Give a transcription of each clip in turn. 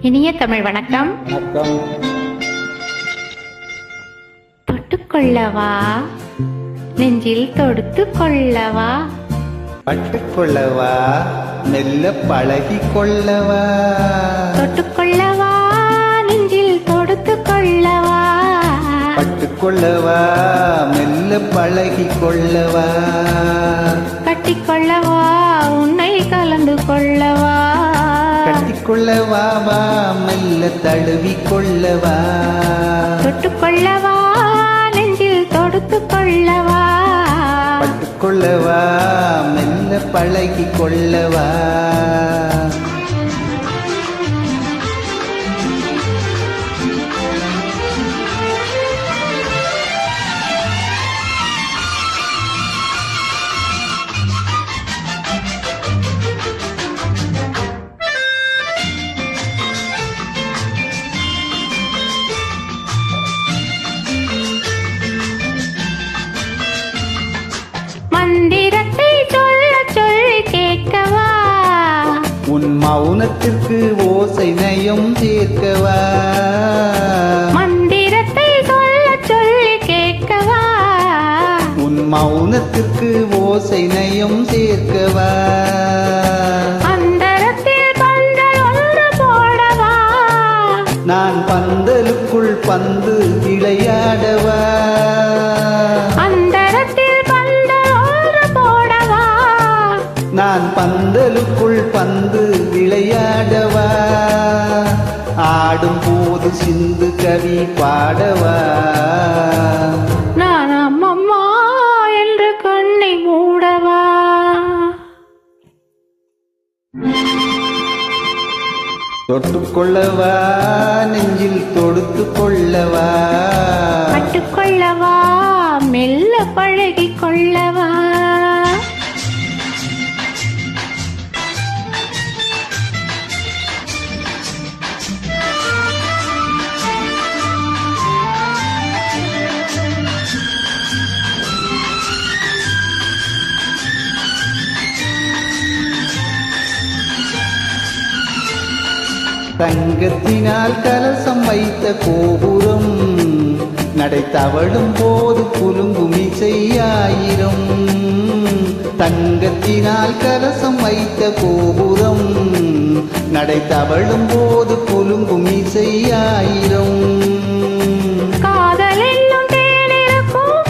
இனிய தமிழ் வணக்கம். தொட்டுக்கொள்ளவா? நெஞ்சில் தொடுத்து கொள்ளவா பட்டுக்கொள்ளவா? மெல்ல பழகி கொள்ளவா தொட்டுக்கொள்ளவா? நெஞ்சில் தொடுத்து கொள்ளவா பட்டுக்கொள்ளவா? மெல்ல பழகி கொள்ளவா கட்டிக்கொள்ளவா? உன்னை கலந்து கொள்ளவா கட்டிக்கொள்ளவா வா மெல்ல தழுவி கொள்ளவா தொட்டுக்கொள்ளவா நெஞ்சில் தொடுத்து கொள்ளவா பட்டுக்கொள்ளவா மெல்ல பழகி கொள்ளவா மௌனத்திற்கு ஓசை நயம் சேர்க்கவா? மந்திரத்தை சொல்ல சொல்லி கேட்கவா? உன் மௌனத்திற்கு ஓசை நயம் சேர்க்கவா? நான் பந்தலுக்குள் பந்து விளையாடவா? அந்தரத்தில் பந்தல் பந்தலுக்குள் பந்து விளையாடவா? ஆடும் போது சிந்து கவி பாடவா? நான் அம்மம்மா என்று கண்ணை மூடவா? தொட்டுக்கொள்ளவா? நெஞ்சில் தொடுத்து கொள்ளவா தங்கத்தினால் கலசம் வைத்த கோபுரம் நடை தவழும் போது குலுங்கும் இசையாயிரம் தங்கத்தினால் கலசம் வைத்த கோபுரம் நடை தவழும் போது குலுங்கும்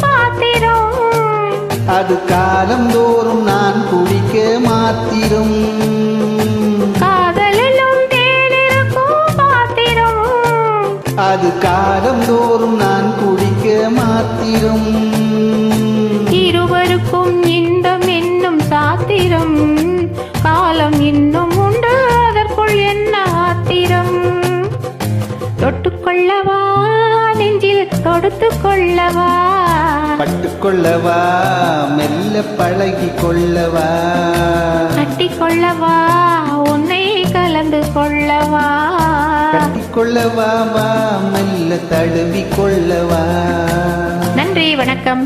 பாத்திரம். அது காலந்தோறும் நான் குடிக்க மாத்திரம். அது காலந்தோறும் நான் குடிக்க மாத்திரம். இருவருக்கும் இன்பம் என்னும் சாத்திரம். காலம் இன்னும் உண்டு அதற்குள் என்ன ஆத்திரம்? தொட்டுக்கொள்ளவா நெஞ்சில் தொடுத்து கொள்ளவா பட்டுக்கொள்ளவா மெல்ல பழகி கொள்ளவா கட்டிக்கொள்ளவா உன்னை கலந்து கொள்ளவா? கொள்ளவா வா மெல்ல தழுவி கொள்ளவா. நன்றி வணக்கம்.